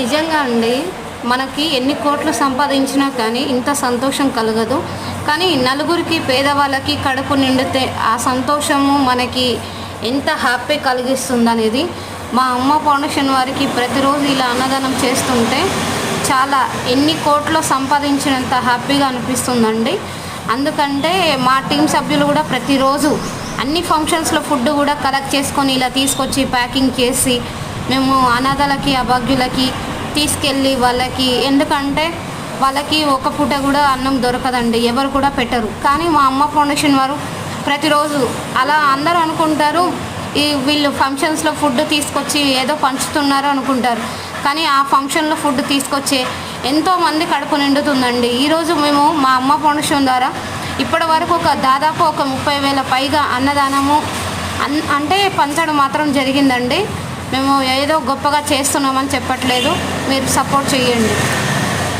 నిజంగా అండి మనకి ఎన్ని కోట్లు సంపాదించినా కానీ ఇంత సంతోషం కలగదు. కానీ నలుగురికి పేదవాళ్ళకి కడుపు నిండితే ఆ సంతోషము మనకి ఎంత హ్యాపీ కలిగిస్తుంది అనేది మా అమ్మ ఫౌండేషన్ వారికి ప్రతిరోజు ఇలా అన్నదానం చేస్తుంటే చాలా ఎన్ని కోట్లు సంపాదించినంత హ్యాపీగా అనిపిస్తుందండి. అందుకంటే మా టీం సభ్యులు కూడా ప్రతిరోజు అన్ని ఫంక్షన్స్లో ఫుడ్ కూడా కలెక్ట్ చేసుకొని ఇలా తీసుకొచ్చి ప్యాకింగ్ చేసి మేము అనాథలకి అభాగ్యులకి తీసుకెళ్ళి వాళ్ళకి ఎందుకంటే వాళ్ళకి ఒక పూట కూడా అన్నం దొరకదండి ఎవరు కూడా పెట్టరు. కానీ మా అమ్మ ఫౌండేషన్ వారు ప్రతిరోజు అలా అందరూ అనుకుంటారు ఈ వీళ్ళు ఫంక్షన్స్లో ఫుడ్ తీసుకొచ్చి ఏదో పంచుతున్నారు అనుకుంటారు. కానీ ఆ ఫంక్షన్లో ఫుడ్ తీసుకొచ్చే ఎంతోమంది కడుపు నిండుతుందండి. ఈరోజు మేము మా అమ్మ ఫౌండేషన్ ద్వారా ఇప్పటి వరకు ఒక దాదాపు ఒక ముప్పై వేల పైగా అన్నదానము అన్ అంటే పంచడం మాత్రం జరిగిందండి. మేము ఏదో గొప్పగా చేస్తున్నామని చెప్పట్లేదు. మీరు సపోర్ట్ చేయండి